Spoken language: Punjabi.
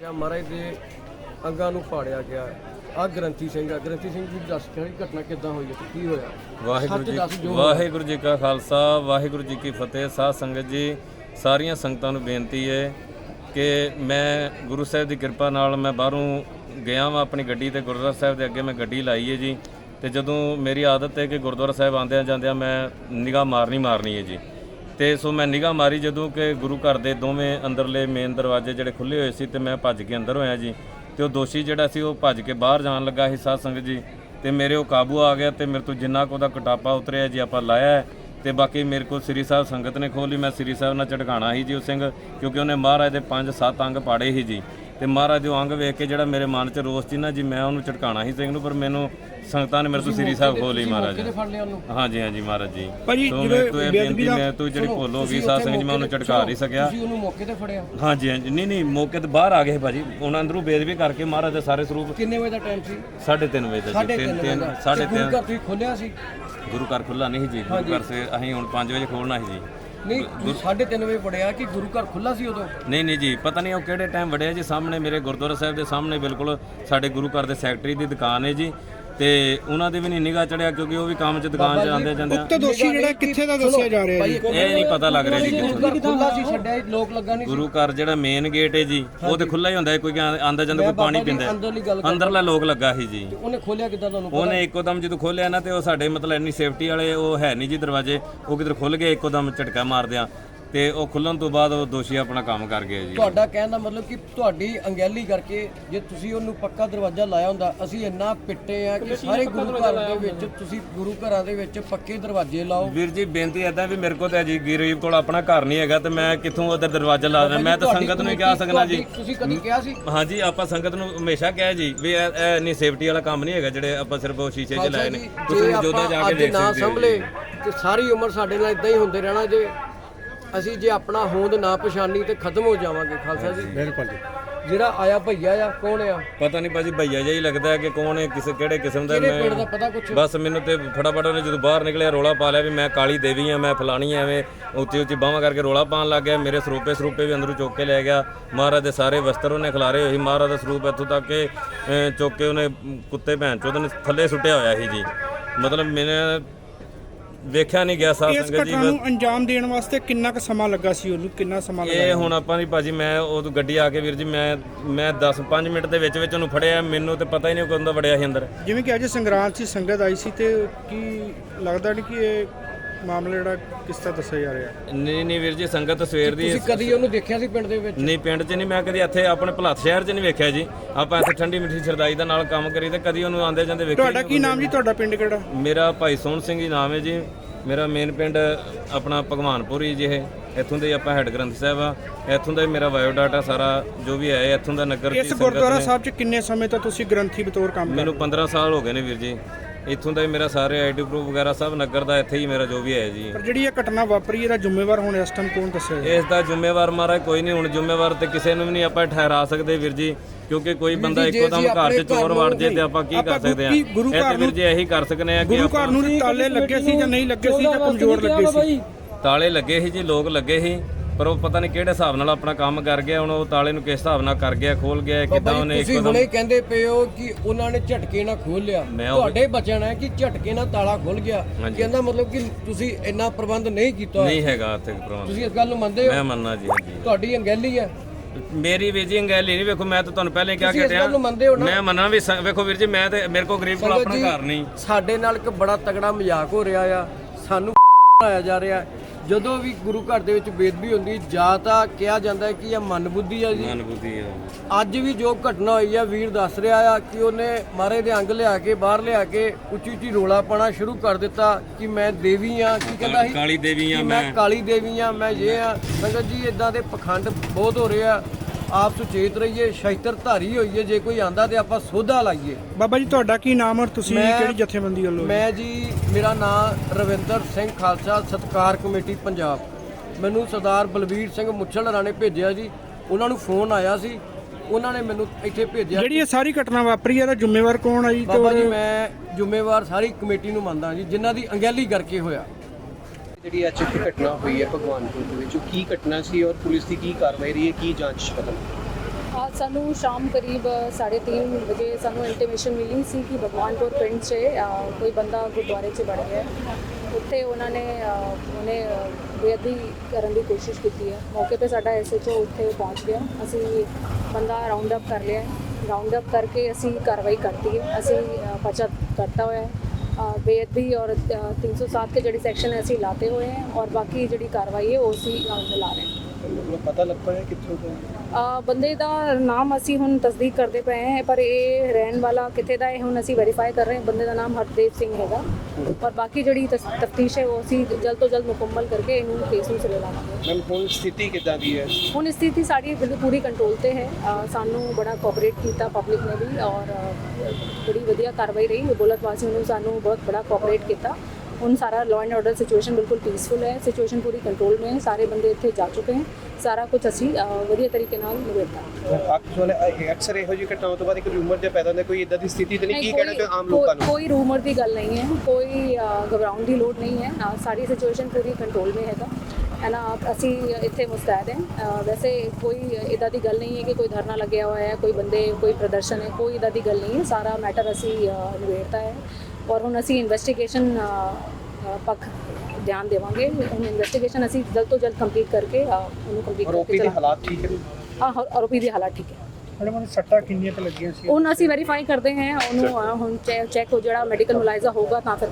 ਜਾਂ ਮਹਾਰਾਜ ਦੇ ਅੰਗਾਂ ਨੂੰ ਪਾੜਿਆ ਗਿਆ। ਆ ਗ੍ਰੰਥੀ ਸਿੰਘ ਆ। ਗ੍ਰੰਥੀ ਸਿੰਘ ਜੀ ਦੱਸ ਕਿਹੜੀ ਘਟਨਾ ਕਿੱਦਾਂ ਹੋਈ ਹੈ ਕੀ ਹੋਇਆ। ਵਾਹਿਗੁਰੂ ਸੱਚ ਜੀ ਦੱਸ ਜੋ ਵਾਹਿਗੁਰੂ ਜੀ ਕਾ ਖਾਲਸਾ ਵਾਹਿਗੁਰੂ ਜੀ ਕੀ ਫਤਿਹ। ਸਾਧ ਸੰਗਤ ਜੀ ਸਾਰੀਆਂ ਸੰਗਤਾਂ ਨੂੰ ਬੇਨਤੀ ਹੈ ਕਿ ਮੈਂ ਗੁਰੂ ਸਾਹਿਬ ਦੀ ਕਿਰਪਾ ਨਾਲ ਮੈਂ ਬਾਹਰੋਂ ਗਿਆ ਵਾਂ ਆਪਣੀ ਗੱਡੀ ਤੇ। ਗੁਰਦੁਆਰਾ ਸਾਹਿਬ ਦੇ ਅੱਗੇ ਮੈਂ ਗੱਡੀ ਲਾਈ ਹੈ ਜੀ। ਤੇ ਜਦੋਂ ਮੇਰੀ ਆਦਤ ਹੈ ਕਿ ਗੁਰਦੁਆਰਾ ਸਾਹਿਬ ਆਉਂਦਿਆਂ ਜਾਂਦਿਆਂ ਮੈਂ ਨਿਗਾਹ ਮਾਰਨੀ ਮਾਰਨੀ ਹੈ ਜੀ। ਤੇ ਸੋ ਮੈਂ ਨਿਗਾਹ ਮਾਰੀ ਜਦੋਂ ਕਿ ਗੁਰੂ ਘਰ ਦੇ ਦੋਵੇਂ ਅੰਦਰਲੇ ਮੇਨ ਦਰਵਾਜ਼ੇ ਜਿਹੜੇ ਖੁੱਲੇ ਹੋਏ ਸੀ ਤੇ ਮੈਂ ਭੱਜ ਕੇ ਅੰਦਰ ਹੋਇਆ ਜੀ। ਤੇ ਉਹ ਦੋਸ਼ੀ ਜਿਹੜਾ ਸੀ ਉਹ ਭੱਜ ਕੇ ਬਾਹਰ ਜਾਣ ਲੱਗਾ ਸੀ ਸਾਧ ਸੰਗਤ ਜੀ। ਤੇ ਮੇਰੇ ਉਹ ਕਾਬੂ ਆ ਗਿਆ ਤੇ ਮੇਰੇ ਤੋਂ ਜਿੰਨਾ ਕੁ ਉਹਦਾ ਕਟਾਪਾ ਉਤਰਿਆ ਜੀ ਆਪਾਂ ਲਾਇਆ ਹੈ। ਤੇ ਬਾਕੀ ਮੇਰੇ ਕੋਲ ਸ੍ਰੀ ਸਾਹਿਬ ਸੰਗਤ ਨੇ ਖੋਲੀ ਮੈਂ ਸ੍ਰੀ ਸਾਹਿਬ ਨਾਲ ਝਟਕਾਣਾ ਸੀ ਜੀ ਉਹ ਸਿੰਘ, ਕਿਉਂਕਿ ਉਹਨੇ ਮਹਾਰਾਜ ਦੇ 5-7 ਅੰਗ ਪਾੜੇ ਸੀ ਜੀ। ਤੇ ਮਹਾਰਾਜ ਦੇ ਉਹ ਅੰਗ ਵੇਖ ਕੇ ਜਿਹੜਾ ਮੇਰੇ ਮਨ 'ਚ ਰੋਸ ਸੀ ਨਾ ਜੀ ਮੈਂ ਉਹਨੂੰ ਝਟਕਾਣਾ ਸੀ ਸਿੰਘ ਨੂੰ ਪਰ ਮੈਨੂੰ ਸੰਗਤਾਂ ਨੇ ਮੇਰੇ ਤੋਂ ਸ੍ਰੀ ਸਾਹਿਬ ਖੋਲੀ ਮਹਾਰਾਜ। ਹਾਂਜੀ ਹਾਂਜੀ ਮਹਾਰਾਜ ਜੀ। ਭਾਜੀ, ਜਦੋਂ ਇਹ ਬੇਨਤੀ ਮੈਂ ਤੂੰ ਜਿਹੜੀ ਭੁੱਲ ਹੋ ਗਈ ਸਾਧ ਸੰਗਤ ਜੀ ਮੈਂ ਉਹਨੂੰ ਝਟਕਾ ਨਹੀਂ ਸਕਿਆ। ਤੁਸੀਂ ਉਹਨੂੰ ਮੌਕੇ ਤੇ ਫੜਿਆ? ਹਾਂਜੀ ਹਾਂਜੀ ਨਹੀਂ ਨਹੀਂ ਮੌਕੇ ਤੇ ਬਾਹਰ ਆ ਗਏ ਭਾਜੀ। ਉਹਨਾਂ ਅੰਦਰੋਂ ਬੇਦਬੀ ਕਰਕੇ ਮਹਾਰਾਜ ਦੇ ਸਾਰੇ ਸਰੂਪ ਕਿੰਨੇ ਵਜੇ ਦਾ ਟਾਈਮ ਸੀ? 3:30 ਵਜੇ ਦਾ ਸਾਢੇ ਜੀ ਤਿੰਨ 3 ਵਜੇ 3 ਦਾ 3:30 ਗੁਰੂ ਘਰ ਤੁਸੀਂ ਖੋਲਿਆ ਸੀ? ਗੁਰੂ ਘਰ ਖੁੱਲਾ ਨਹੀਂ ਜੀ ਗੁਰੂ ਘਰ ਸੇ ਅਸੀਂ ਹੁਣ 5 ਵਜੇ ਖੋਲਣਾ ਸੀ ਜੀ। ਨਹੀਂ ਤੁਸੀਂ 3:30 ਵਜੇ ਵੜਿਆ ਕਿ ਗੁਰੂ ਘਰ ਖੁੱਲਾ ਸੀ ਉਦੋਂ? ਨਹੀਂ ਨਹੀਂ ਜੀ, ਪਤਾ ਨਹੀਂ ਉਹ ਕਿਹੜੇ ਟਾਈਮ ਵੜਿਆ ਜੀ, ਸਾਹਮਣੇ ਮੇਰੇ ਗੁਰਦੁਆਰਾ ਸਾਹਿਬ ਦੇ ਸਾਹਮਣੇ ਬਿਲਕੁਲ ਸਾਡੇ ਗੁਰੂ ਘਰ ਦੇ ਸੈਕਟਰੀ ਦੀ ਦੁਕਾਨ ਹੈ ਜੀ। ਤੇ ਉਹਨਾਂ ਦੇ ਵੀ ਨਹੀਂ ਨਿਗਾਹ ਚੜਿਆ ਕਿਉਂਕਿ ਉਹ ਵੀ ਕੰਮ 'ਚ ਦੁਕਾਨ 'ਚ ਆਉਂਦੇ ਜਾਂਦੇ। ਉਕਤ ਦੋਸ਼ੀ ਜਿਹੜਾ ਕਿੱਥੇ ਦਾ ਦੱਸਿਆ ਜਾ ਰਿਹਾ ਜੀ? ਇਹ ਨਹੀਂ ਪਤਾ ਲੱਗ ਰਿਹਾ ਜੀ ਗੁਰੂ ਕਿੱਥੋਂ ਘਰ ਖੁੱਲਾ ਸੀ ਛੱਡਿਆ ਸੀ, ਲੋਕ ਲੱਗਾ ਨਹੀਂ ਸੀ। ਗੁਰੂ ਘਰ ਜਿਹੜਾ ਮੇਨ ਗੇਟ ਹੈ ਜੀ ਉਹ ਤੇ ਖੁੱਲਾ ਹੀ ਹੁੰਦਾ ਹੈ ਕੋਈ ਆਂਦਾ ਜਾਂਦਾ ਕੋਈ ਪਾਣੀ ਪੀਂਦਾ ਹੈ। ਅੰਦਰਲੀ ਗੱਲ ਕਰ- ਅੰਦਰਲਾ ਲੋਕ ਲੱਗਾ ਸੀ ਜੀ। ਉਹਨੇ ਖੋਲਿਆ ਕਿੱਦਾਂ ਤੁਹਾਨੂੰ ਪਤਾ? ਉਹਨੇ ਇੱਕੋਦਮ ਜਦੋਂ ਖੋਲਿਆ ਨਾ ਤੇ ਉਹ ਸਾਡੇ ਮਤਲਬ ਇੰਨੀ ਸੇਫਟੀ ਵਾਲੇ ਉਹ ਹੈ ਨਹੀਂ ਜੀ ਦਰਵਾਜ਼ੇ ਉਹ ਕਿਧਰ ਖੁੱਲ ਗਏ ਇੱਕੋਦਮ ਝਟਕਾ ਮਾਰਦਿਆਂ। ਤੇ ਉਹ ਖੁੱਲਣ ਤੋਂ ਬਾਅਦ ਉਹ ਦੋਸ਼ੀ ਆਪਣਾ ਕੰਮ ਕਰ ਗਿਆ ਜੀ। ਤੁਹਾਡਾ ਕਹਿਣ ਦਾ ਮਤਲਬ ਕਿ ਤੁਹਾਡੀ ਅੰਗੈਲੀ ਕਰਕੇ ਜੇ ਤੁਸੀਂ ਉਹਨੂੰ ਪੱਕਾ ਦਰਵਾਜ਼ਾ ਲਾਇਆ ਹੁੰਦਾ ਅਸੀਂ ਇੰਨਾ ਪਿੱਟੇ ਆ ਕਿ ਸਾਰੇ ਗੁਰੂ ਘਰ ਦੇ ਵਿੱਚ ਤੁਸੀਂ ਗੁਰੂ ਘਰਾਂ ਦੇ ਵਿੱਚ ਪੱਕੇ ਦਰਵਾਜ਼ੇ ਲਾਓ। ਵੀਰ ਜੀ ਬੇਨਤੀ ਐਦਾਂ ਵੀ ਮੇਰੇ ਕੋਲ ਤਾਂ ਜੀ ਗਰੀਬ ਕੋਲ ਆਪਣਾ ਘਰ ਨਹੀਂ ਹੈਗਾ ਤੇ ਮੈਂ ਕਿੱਥੋਂ ਉਧਰ ਦਰਵਾਜ਼ਾ ਲਾ ਦੇਣਾ? ਮੈਂ ਤਾਂ ਸੰਗਤ ਨੂੰ ਹੀ ਕਹਿ ਸਕਦਾ ਜੀ। ਤੁਸੀਂ ਕਦੀ ਕਿਹਾ ਸੀ? ਹਾਂਜੀ ਆਪਾਂ ਸੰਗਤ ਨੂੰ ਹਮੇਸ਼ਾ ਕਿਹਾ ਜੀ ਵੀ ਇਹ ਇੰਨੀ ਸੇਫਟੀ ਵਾਲਾ ਕੰਮ ਨਹੀਂ ਹੈਗਾ ਜਿਹੜੇ ਆਪਾਂ ਸਿਰਫ ਉਹ ਸ਼ੀਸ਼ੇ 'ਚ ਲਾਏ ਨੇ। ਤੁਸੀਂ ਜੋਦਾ ਜਾ ਕੇ ਦੇਖ ਸਕਦੇ ਹੋ ਸੰਭਲੇ ਜੀ। ਤੇ ਸਾਰੀ ਉਮਰ ਸਾਡੇ ਨਾਲ ਇਦਾਂ ਹੀ ਹੁੰਦੇ ਰਹਿਣਾ ਜੇ ਅਸੀਂ ਜੇ ਆਪਣਾ ਹੋਂਦ ਨਾ ਪਛਾਣੀ ਤੇ ਖਤਮ ਹੋ ਜਾਵਾਂਗੇ ਖਾਲਸਾ ਜੀ। ਬਿਲਕੁਲ ਜੀ। ਜਿਹੜਾ ਆਇਆ ਭਈਆ ਆ ਕੌਣ ਆ? ਪਤਾ ਨਹੀਂ ਭਾਜੀ ਭਈਆ ਜਿਹਾ ਹੀ ਲੱਗਦਾ ਹੈ ਕਿ ਕੌਣ ਹੈ ਕਿਸੇ ਕਿਹੜੇ ਕਿਸਮ ਦਾ ਕਿਹੜੇ ਪਿੰਡ ਦਾ ਮੈਂ ਪਤਾ ਕੁਛ? ਬਸ ਮੈਨੂੰ ਤੇ ਫਟਾਫਟ ਉਹਨੇ ਜਦੋਂ ਬਾਹਰ ਨਿਕਲਿਆ ਰੋਲਾ ਪਾ ਲਿਆ ਵੀ ਮੈਂ ਕਾਲੀ ਦੇਵੀ ਆ ਮੈਂ ਫਲਾਣੀ ਆ ਐਵੇਂ ਉੱਚੀ ਉੱਚੀ ਬਾਹਾਂ ਕਰਕੇ ਰੋਲਾ ਪਾਉਣ ਲੱਗ ਗਿਆ। ਮੇਰੇ ਸਰੂਪੇ ਸਰੂਪੇ ਵੀ ਅੰਦਰੋਂ ਚੁੱਕ ਕੇ ਲੈ ਗਿਆ। ਮਹਾਰਾਜ ਦੇ ਸਾਰੇ ਵਸਤਰ ਉਹਨੇ ਖਿਲਾਰੇ ਹੋਏ ਸੀ। ਮਹਾਰਾਜ ਦਾ ਸਰੂਪ ਇੱਥੋਂ ਤੱਕ ਕਿ ਅਹ, ਚੁੱਕ ਕੇ ਉਹਨੇ ਕੁੱਤੇ ਭੈਣ ਚੋਦ ਨੇ ਥੱਲੇ ਸੁੱਟਿਆ ਹੋਇਆ ਸੀ ਜੀ। ਮਤਲਬ ਮੈਨੇ ਵੇਖਿਆ ਨਹੀਂ ਗਿਆ ਸਾਧ ਇਸ ਸੰਗਤ ਜੀ ਘਟਨਾ ਨੂੰ ਅੰਜਾਮ ਦੇਣ ਵਾਸਤੇ ਕਿੰਨਾ ਕੁ ਸਮਾਂ ਲੱਗਾ ਸੀ ਉਹਨੂੰ? ਕਿੰਨਾ ਸਮਾਂ ਲੱਗਾ? ਇਹ ਹੁਣ ਆਪਾਂ ਦੀ ਭਾਜੀ ਮੈਂ ਉਹ ਗੱਡੀ ਆ ਕੇ ਵੀਰ ਜੀ ਮੈਂ ਮੈਂ 10 5 ਮਿੰਟ ਦੇ ਵਿੱਚ ਵਿੱਚ ਉਹਨੂੰ ਫੜਿਆ ਮੈਨੂੰ ਤੇ ਪਤਾ ਹੀ ਨਹੀਂ ਉਹ ਕਦੋਂ ਦਾ ਵੜਿਆ ਸੀ ਅੰਦਰ। ਜਿਵੇਂ ਕਿ ਅੱਜ ਸੰਗਰਾਂਦ ਸੀ ਸੰਗਤ ਆਈ ਸੀ ਤੇ ਕੀ ਲੱਗਦਾ ਨਹੀਂ ਕਿ ਇਹ ਮਾਮਲਾ ਜਿਹੜਾ ਕਿਸ ਤਰ੍ਹਾਂ ਦੱਸਿਆ ਜਾ ਰਿਹਾ? ਨਹੀਂ ਨਹੀਂ ਵੀਰ ਜੀ ਸੰਗਤ ਸਵੇਰ ਦੀ ਤੁਸੀਂ ਕਦੀ ਉਹਨੂੰ ਦੇਖਿਆ ਸੀ ਪਿੰਡ ਦੇ ਵਿੱਚ? ਨਹੀਂ ਪਿੰਡ 'ਚ ਨਹੀਂ ਮੈਂ ਕਦੀ ਇੱਥੇ ਆਪਣੇ ਭਲਾਤ ਸ਼ਹਿਰ 'ਚ ਨਹੀਂ ਵੇਖਿਆ ਜੀ। ਆਪਾਂ ਇੱਥੇ ਠੰਡੀ ਮਿੱਠੀ ਸਰਦਾਈ ਦਾ ਨਾਲ ਕੰਮ ਕਰੀ ਤੇ ਕਦੀ ਉਹਨੂੰ ਆਂਦੇ ਜਾਂਦੇ ਵੇਖਿਆ ਤੁਹਾਡਾ ਕੀ ਨਾਮ ਜੀ? ਤੁਹਾਡਾ ਪਿੰਡ ਕਿਹੜਾ? ਮੇਰਾ ਭਾਈ ਸੋਹਣ ਸਿੰਘ ਜੀ ਨਾਮ ਹੈ ਜੀ। ਮੇਰਾ ਮੇਨ ਪਿੰਡ ਆਪਣਾ ਭਗਵਾਨਪੁਰ ਜੀ ਇੱਥੋਂ ਦੇ ਆਪਾਂ ਹੈੱਡ ਗ੍ਰੰਥ ਸਾਹਿਬ ਆ। ਇੱਥੋਂ ਦਾ ਹੀ ਮੇਰਾ ਬਾਇਓ ਡਾਟਾ ਸਾਰਾ ਜੋ ਵੀ ਹੈ ਇੱਥੋਂ ਦਾ ਨਗਰ ਦੀ ਇਸ ਗੁਰਦੁਆਰਾ ਸਾਹਿਬ 'ਚ ਕਿੰਨੇ ਸਮੇਂ ਤੋਂ ਤੁਸੀਂ ਗ੍ਰੰਥੀ ਬਤੌਰ ਕੰਮ ਕਰ ਮੈਨੂੰ 15 ਸਾਲ ਹੋ ਗਏ ਨੇ ਵੀਰ ਜੀ। ਇੱਥੋਂ ਦਾ ਹੀ ਮੇਰਾ ਸਾਰੇ ਆਈਡੀ ਪ੍ਰੂਫ ਵਗੈਰਾ ਸਭ ਨਗਰ ਦਾ ਇੱਥੇ ਹੀ ਮੇਰਾ ਜੋ ਵੀ ਹੈ ਜੀ। ਪਰ ਜਿਹੜੀ ਇਹ ਘਟਨਾ ਵਾਪਰੀ ਇਹਦਾ ਜ਼ਿੰਮੇਵਾਰ ਹੁਣ ਇਸ ਟਾਈਮ ਕੌਣ ਦੱਸਿਆ ਜਾ ਇਸ ਦਾ ਜ਼ਿੰਮੇਵਾਰ ਮਹਾਰਾਜ ਕੋਈ ਨਹੀਂ ਹੁਣ ਜ਼ਿੰਮੇਵਾਰ ਤੇ ਕਿਸੇ ਨੂੰ ਵੀ ਨਹੀਂ ਆਪਾਂ ਠਹਿਰਾ ਸਕਦੇ ਵੀਰ ਜੀ ਕਿਉਂਕਿ ਕੋਈ ਬੰਦਾ ਇੱਕੋ ਦਮ ਘਰ 'ਚ ਚੋਰ ਵੜ ਜੇ ਤੇ ਆਪਾਂ ਕੀ ਕਰ ਸਕਦੇ ਆ ਇਹ ਵੀਰ ਜੀ ਇਹੀ ਕਰ ਸਕਨੇ ਆ ਕਿ ਗੁਰੂ ਆਪਾਂ ਘਰ ਨੂੰ ਤਾਲੇ ਲੱਗੇ ਸੀ ਜਾਂ ਨਹੀਂ ਲੱਗੇ ਸੀ ਜਾਂ ਕਮਜ਼ੋਰ ਲੱਗੇ ਸੀ? ਤਾਲੇ ਲੱਗੇ ਸੀ ਜੀ ਲੋਕ ਲੱਗੇ ਸੀ। ਪਰ ਉਹ ਪਤਾ ਨਹੀਂ ਕਿਹੜੇ ਹਿਸਾਬ ਨਾਲ ਆਪਣਾ ਕੰਮ ਕਰ ਗਿਆ ਹੁਣ ਉਹ ਤਾਲੇ ਨੂੰ ਕਿਸ ਹਿਸਾਬ ਨਾਲ ਕਰ ਗਿਆ ਖੋਲ ਗਿਆ ਕਿਦਾਂ ਉਹਨੇ ਜੀ ਤੁਸੀਂ ਹੁਣੇ ਕਹਿੰਦੇ ਪਏ ਹੋ ਕਿ ਉਹਨਾਂ ਨੇ ਝਟਕੇ ਨਾਲ ਖੋਲ ਲਿਆ। ਮੈਂ ਉਹ- ਤੁਹਾਡੇ ਬੱਚਿਆਂ ਨੇ ਕਿ ਝਟਕੇ ਨਾਲ ਤਾਲਾ ਖੁੱਲ ਗਿਆ। ਹਾਂਜੀ। ਕਹਿੰਦਾ ਮਤਲਬ ਕਿ ਤੁਸੀਂ ਇੰਨਾ ਪ੍ਰਬੰਧ ਨਹੀਂ ਕੀਤਾ ਨਹੀਂ ਹੈਗਾ ਇੱਥੇ ਪ੍ਰਬੰਧ। ਤੁਸੀਂ ਇਸ ਗੱਲ ਨੂੰ ਮੰਨਦੇ ਹੋ? ਮੈਂ ਮੰਨਣਾ ਜੀ ਹਾਂਜੀ। ਤੁਹਾਡੀ ਅੰਗੈਲੀ ਹੈ। ਮੇਰੀ ਵੀਜਿੰਗ ਗੱਲ ਨਹੀਂ ਵੇਖੋ ਮੈਂ ਤਾਂ ਤੁਹਾਨੂੰ ਪਹਿਲੇ ਕਿਹਾ ਤੁਸੀਂ ਕਿ ਇਸ ਗੱਲ ਨੂੰ ਮੰਨਦੇ ਹੋ ਨਾ। ਮੈਂ ਮੰਨਣਾ ਵੀ ਵੇਖੋ ਵੀਰ ਜੀ ਮੈਂ ਤੇ ਮੇਰੇ ਕੋਲ ਗਰੀਬ ਕੋਲ ਸੰਗਤ ਆਪਣਾ ਜੀ, ਘਰ ਨਹੀਂ। ਸਾਡੇ ਨਾਲ ਇੱਕ ਬੜਾ ਤਗੜਾ ਮਜ਼ਾਕ ਹੋ ਰਿਹਾ ਆ। ਸਾਨੂੰ ਆਇਆ ਜਾ ਰਿਹਾ। ਜਦੋਂ ਵੀ ਗੁਰੂ ਘਰ ਦੇ ਵਿੱਚ ਬੇਦਬੀ ਹੁੰਦੀ ਜਾਂ ਤਾਂ ਕਿਹਾ ਜਾਂਦਾ ਹੈ ਕਿ ਇਹ ਮਨ ਬੁੱਧੀ ਆ ਜੀ। ਮਨ ਬੁੱਧੀ ਆ। ਅੱਜ ਵੀ ਜੋ ਘਟਨਾ ਹੋਈ ਆ ਵੀਰ ਦੱਸ ਰਿਹਾ ਆ ਕਿ ਉਹਨੇ ਮਾਰੇ ਦੇ ਅੰਗ ਲਿਆ ਕੇ ਬਾਹਰ ਲਿਆ ਕੇ ਉੱਚੀ ਉੱਚੀ ਰੋਲਾ ਪਾਣਾ ਸ਼ੁਰੂ ਕਰ ਦਿੱਤਾ ਕਿ ਮੈਂ ਦੇਵੀ ਆ ਕੀ ਕਹਿੰਦਾ ਸੀ? ਕਾਲੀ ਦੇਵੀ ਆ ਮੈਂ ਮੈਂ ਕਾਲੀ ਦੇਵੀ ਆ ਮੈਂ ਇਹ ਆ। ਸੰਗਤ ਜੀ ਇਦਾਂ ਦੇ ਪਖੰਡ ਬਹੁਤ ਹੋ ਰਹੇ ਆ। ਆਪ ਸੁਚੇਤ ਰਹੀਏ ਸ਼ੈਤਰ ਧਾਰੀ ਹੋਈਏ ਜੇ ਕੋਈ ਆਂਦਾ ਤੇ ਆਪਾਂ ਸੋਧਾ ਲਾਈਏ। ਬਾਬਾ ਜੀ ਤੁਹਾਡਾ ਕੀ ਨਾਮ ਔਰ ਤੁਸੀਂ ਮੈਂ- ਕਿਹੜੀ ਜਥੇਬੰਦੀ ਵੱਲੋਂ ਮੈਂ ਜੀ ਮੇਰਾ ਨਾਮ ਰਵਿੰਦਰ ਸਿੰਘ ਖਾਲਸਾ ਸਤਕਾਰ ਕਮੇਟੀ ਪੰਜਾਬ। ਮੈਨੂੰ ਸਰਦਾਰ ਬਲਵੀਰ ਸਿੰਘ ਮੁੱਛਲ ਰਾਣੇ ਭੇਜਿਆ ਜੀ। ਉਹਨਾਂ ਨੂੰ ਫੋਨ ਆਇਆ ਸੀ। ਉਹਨਾਂ ਨੇ ਮੈਨੂੰ ਇੱਥੇ ਭੇਜਿਆ। ਜਿਹੜੀ ਇਹ ਸਾਰੀ ਘਟਨਾ ਵਾਪਰੀ ਹੈ ਇਹਦਾ ਜ਼ਿੰਮੇਵਾਰ ਕੌਣ ਹੈ ਜੀ ਤੇ ਬਾਬਾ ਜੀ ਮੈਂ ਜ਼ਿੰਮੇਵਾਰ ਸਾਰੀ ਕਮੇਟੀ ਨੂੰ ਮੰਨਦਾ ਜੀ ਜਿਨ੍ਹਾਂ ਦੀ ਅੰਗੈਲੀ ਕਰਕੇ ਹੋਇਆ। ਜਿਹੜੀ ਅੱਜ ਦੀ ਘਟਨਾ ਹੋਈ ਹੈ ਭਗਵਾਨਪੁਰ ਦੇ ਵਿੱਚ ਉਹ ਕੀ ਘਟਨਾ ਸੀ ਔਰ ਪੁਲਿਸ ਦੀ ਕੀ ਕਾਰਵਾਈ ਰਹੀ ਹੈ ਕੀ ਜਾਂਚ ਕਦਮ ਅੱਜ ਸਾਨੂੰ ਸ਼ਾਮ ਕਰੀਬ 3:30 ਵਜੇ ਸਾਨੂੰ ਇੰਟੀਮੇਸ਼ਨ ਮਿਲੀ ਸੀ ਕਿ ਭਗਵਾਨਪੁਰ ਪਿੰਡ 'ਚ ਕੋਈ ਬੰਦਾ ਗੁਰਦੁਆਰੇ 'ਚ ਵੜ ਗਿਆ ਉੱਥੇ ਉਹਨਾਂ ਨੇ ਉਹਨੇ ਬੇਅਦਬੀ ਕਰਨ ਦੀ ਕੋਸ਼ਿਸ਼ ਕੀਤੀ ਹੈ। ਮੌਕੇ ਤੇ ਸਾਡਾ ਐਸਐਚਓ ਉੱਥੇ ਪਹੁੰਚ ਗਿਆ। ਅਸੀਂ ਬੰਦਾ ਰਾਉਂਡ ਅਪ ਕਰ ਲਿਆ ਰਾਉਂਡ ਅਪ ਕਰਕੇ ਅਸੀਂ ਕਾਰਵਾਈ ਕਰਤੀ ਹੈ। ਅਸੀਂ ਅ, ਕਰਤਾ ਹੋਇਆ ਹੈ। ਅ, ਬੇਅਦਬੀ ਔਰ ਅ, 307 के ਜਿਹੜੇ ਸੈਕਸ਼ਨ ਹੈ ਅਸੀਂ ਲਾਤੇ ਹੋਏ हैं और ਬਾਕੀ ਜਿਹੜੀ ਕਾਰਵਾਈ ਹੈ ਉਹ ਅਸੀਂ ਅ, ਲਾ ਰਹੇ ਹਾਂ ਪਤਾ ਲੱਗ ਪਾਇਆ ਕਿੱਥੋਂ ਦਾ ਅ, ਬੰਦੇ ਦਾ ਨਾਮ ਅਸੀਂ ਹੁਣ ਤਸਦੀਕ ਕਰਦੇ ਪਏ ਹਾਂ ਪਰ ਇਹ ਰਹਿਣ ਵਾਲਾ ਕਿੱਥੇ ਦਾ ਹੈ ਹੁਣ ਅਸੀਂ ਵੈਰੀਫਾਈ ਕਰ ਰਹੇ ਹਾਂ ਬੰਦੇ ਦਾ ਨਾਮ ਹਰਦੇਵ ਸਿੰਘ ਹੈਗਾ। ਪਰ ਬਾਕੀ ਜਿਹੜੀ ਤਫਤੀਸ਼ ਹੈ ਉਹ ਅਸੀਂ ਜਲਦ ਤੋਂ ਜਲਦ ਮੁਕੰਮਲ ਕਰਕੇ ਇਹਨੂੰ ਕੇਸ ਨੂੰ ਸਿਰੇ ਲਾਵਾਂਗੇ। ਮੈਮ ਹੁਣ ਸਥਿਤੀ ਕਿੱਦਾਂ ਦੀ ਹੈ? ਹੁਣ ਸਥਿਤੀ ਸਾਡੀ ਬਿਲਕੁਲ ਪੂਰੀ ਕੰਟਰੋਲ ਤੇ ਹੈ। ਸਾਨੂੰ ਬੜਾ ਕੋਆਪਰੇਟ ਕੀਤਾ ਪਬਲਿਕ ਨੇ ਵੀ ਔਰ ਬੜੀ ਵਧੀਆ ਕਾਰਵਾਈ ਰਹੀ। ਬੁਲਤ ਵਾਸੀਆਂ ਨੂੰ ਸਾਨੂੰ ਬਹੁਤ ਬੜਾ ਕੋਆਪਰੇਟ ਕੀਤਾ। ਹੁਣ ਸਾਰਾ ਲਾਅ ਐਂਡ ਆਰਡਰ ਸਿਚੁਏਸ਼ਨ ਬਿਲਕੁਲ ਪੀਸਫੁਲ ਹੈ ਸਿਚੁਏਸ਼ਨ ਪੂਰੀ ਕੰਟਰੋਲ ਮੇਂ ਹੈ ਸਾਰੇ ਬੰਦੇ ਇੱਥੇ ਜਾ ਚੁੱਕੇ ਹਨ ਸਾਰਾ ਕੁਝ ਅਸੀਂ ਅਹ, ਵਧੀਆ ਤਰੀਕੇ ਨਾਲ ਨਿਬੇੜਤਾ। ਅੱਖ ਵਾਲੇ ਅ- ਅਕਸਰ ਇਹੋ ਜਿਹੀ ਘਟਨਾਵਾਂ ਤੋਂ ਬਾਅਦ ਇੱਕ ਰੂਮਰ ਜਿਹਾ ਪੈਦਾ ਹੁੰਦਾ ਕੋਈ ਇਦਾਂ ਦੀ ਸਥਿਤੀ ਤੇ ਨਹੀਂ ਕੀ ਕਹਿਣਾ ਕੋਈ- ਚਾਹੁੰਦੇ ਆਮ ਲੋਕਾਂ ਨੂੰ? ਕੋਈ ਰੂਮਰ ਦੀ ਗੱਲ ਨਹੀਂ ਹੈ ਕੋਈ ਅ, ਘਬਰਾਉਣ ਦੀ ਲੋੜ ਨਹੀਂ ਹੈ ਅ, ਸਾਰੀ ਸਿਚੁਏਸ਼ਨ ਪੂਰੀ ਕੰਟਰੋਲ ਮੇ ਹੈਗਾ। ਹੈ ਨਾ ਅਸੀਂ ਇੱਥੇ ਮੁਸਤੈਦ ਹਾਂ ਅ, ਵੈਸੇ ਕੋਈ ਇਦਾਂ ਦੀ ਗੱਲ ਨਹੀਂ ਹੈ ਕਿ ਕੋਈ ਧਰਨਾ ਲੱਗਿਆ ਹੋਇਆ ਹੈ ਕੋਈ ਬੰਦੇ ਕੋਈ ਪ੍ਰਦਰਸ਼ਨ ਹੈ ਕੋਈ ਇਦਾਂ ਦੀ ਗੱਲ ਨਹੀਂ ਹੈ ਸਾਰਾ ਮੈਟਰ ਅਸੀਂ ਅ, ਨਿਬੇੜਤਾ ਹੈ। ਔਰ ਹੁਣ ਅਸੀਂ ਇਨਵੈਸਟੀਗੇਸ਼ਨ ਪੱਖ ਧਿਆਨ ਦੇਵਾਂਗੇ। ਹੁਣ ਇਨਵੈਸਟੀਗੇਸ਼ਨ ਅਸੀਂ ਜਲਦ ਤੋਂ ਜਲਦ ਕੰਪਲੀਟ ਕਰਕੇ ਉਹਨੂੰ ਕੰਪਲੀਟ ਆਰੋਪੀ ਕਰਕੇ ਦੇ ਹਾਲਾਤ ਠੀਕ ਹਾਂ ਹਾਂ, ਆਰੋਪੀ ਦੀ ਹਾਲਤ ਠੀਕ ਹੈ। ਮੈਡਮ ਉਹਨੇ ਸੱਟਾਂ ਕਿੰਨੀਆਂ ਤੇ ਲੱਗੀਆਂ ਸੀ? ਹੁਣ ਅਸੀਂ ਵੈਰੀਫਾਈ ਕਰਦੇ ਹਾਂ ਉਹਨੂੰ ਹੁਣ ਚੈੱਕ ਜਿਹੜਾ ਮੈਡੀਕਲ ਮੁਲਾਇਜ਼ਾ ਹੋਊਗਾ ਤਾਂ ਫਿਰ